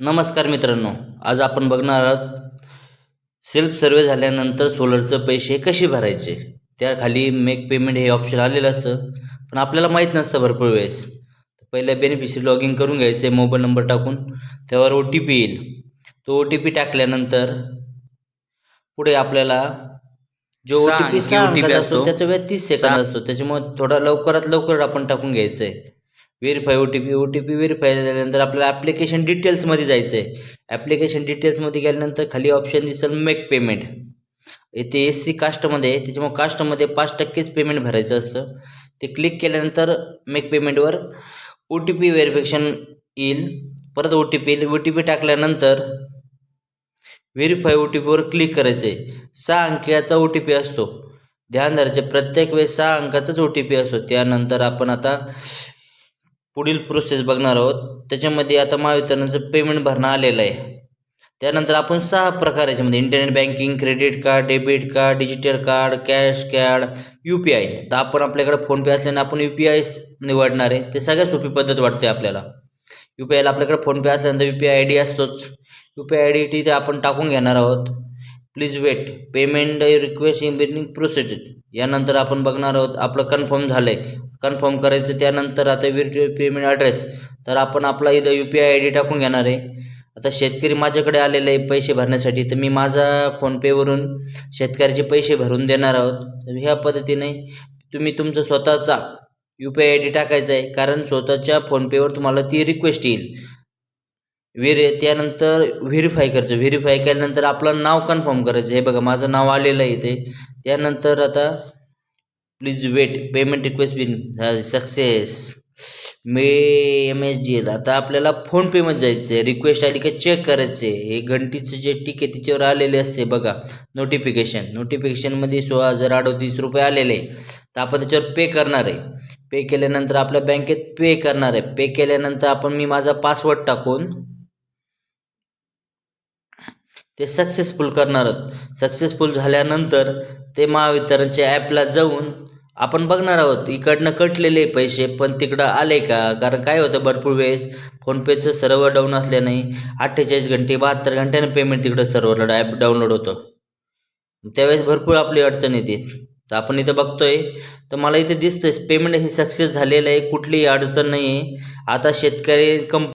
नमस्कार मित्रांनो आज आपण बघणार आहोत सेल्फ सर्वे झाल्यानंतर सोलरचं पैसे कसे भरायचे? त्याखाली मेक पेमेंट हे ऑप्शन आलेलं असतं पण आपल्याला माहीत नसतं भरपूर वेळेस. पहिल्या बेनिफिशरी लॉग इन करून घ्यायचं आहे मोबाईल नंबर टाकून त्यावर ओ टी पी येईल. तो ओ टी पी टाकल्यानंतर पुढे आपल्याला जो ओ टी पी असतो. त्याचा वेळ तीस सेकंद असतो. त्याच्यामुळे थोडा लवकरात लवकर आपण टाकून घ्यायचं आहे. Verify O T P O T P verify झाल्यानंतर आपल्याला ॲप्लिकेशन डिटेल्समध्ये जायचं आहे ॲप्लिकेशन डिटेल्समध्ये गेल्यानंतर खाली ऑप्शन दिसेल मेक पेमेंट इथे एस सी कास्टमध्ये आहे त्याच्यामुळे कास्टमध्ये पाच टक्केच पेमेंट भरायचं असतं. ते क्लिक केल्यानंतर मेक पेमेंटवर ओ टी पी व्हेरिफिकेशन येईल. परत ओ टी पी येईल. ओ टी पी टाकल्यानंतर व्हेरीफाय ओ टी पीवर क्लिक करायचं आहे सहा अंकाचा ओ टी पी असतो. ध्यान धरायचे प्रत्येक वेळेस सहा अंकाचाच ओ टी पी असतो. त्यानंतर आपण आता पुढील प्रोसेस बघणार आहोत. त्याच्यामध्ये आता महावितरणचं पेमेंट भरणं आलेलं आहे. त्यानंतर आपण सहा प्रकार याच्यामध्ये. Internet banking credit card debit card digital card cash card U P I तर आपण आपल्याकडे फोनपे असल्याने आपण यू पी आय निवडणार आहे. ते सगळ्यात सोपी पद्धत वाटते आपल्याला. यू पी आयला आपल्याकडे फोनपे असल्यानंतर U P I I D असतोच. U P I I D तिथे आपण टाकून घेणार आहोत. Please wait payment request in being procedure यानंतर आपण बघणार आहोत आपलं कन्फर्म झालं आहे कन्फर्म करायचं त्यानंतर आता व्हिर्च्युअल पेमेंट ॲड्रेस तर आपण आपला इथं U P I I D टाकून घेणार आहे. आता शेतकरी माझ्याकडे आलेले आहे पैसे भरण्यासाठी तर मी माझा फोनपेवरून शेतकऱ्याचे पैसे भरून देणार आहोत. तर ह्या पद्धतीने तुम्ही तुमचा स्वतःचा U P I I D टाकायचा आहे कारण स्वतःच्या फोनपेवर तुम्हाला ती रिक्वेस्ट येईल. व्हेरी त्यानंतर व्हेरीफाय करायचं. व्हेरीफाय केल्यानंतर आपलं नाव कन्फर्म करायचं. हे बघा माझं नाव आलेलं आहे इथे. त्यानंतर आता please wait payment request been success may M S D L आता आपल्याला फोनपेमध्ये जायचं आहे रिक्वेस्ट आली का चेक करायचे हे घंटीचं जे टिक आहे तिच्यावर आलेले असते बघा. नोटिफिकेशन नोटिफिकेशनमध्ये सोळा हजार अडोतीस रुपये आलेले आहे. तर आपण त्याच्यावर पे करणार आहे. पे केल्यानंतर आपल्या बँकेत पे करणार आहे. पे केल्यानंतर आपण मी माझा पासवर्ड टाकून ते सक्सेसफुल करणार आहोत सक्सेसफुल झाल्यानंतर ते महावितरणच्या ॲपला जाऊन आपण बघणार आहोत इकडनं कटलेले पैसे पण तिकडं आले का? कारण काय होतं भरपूर वेळेस फोनपेचं सर्व्हर डाऊन असल्याने अठ्ठेचाळीस घंटे बहात्तर घंट्यानं पेमेंट तिकडं सर्व्हरला ॲप डाउनलोड होतं. त्यावेळेस भरपूर आपली अडचण येते. तर आपण इथं बघतोय तर मला इथे दिसतंय पेमेंट हे सक्सेस झालेलं आहे कुठलीही अडचण नाही आहे आता शेतकरी कंप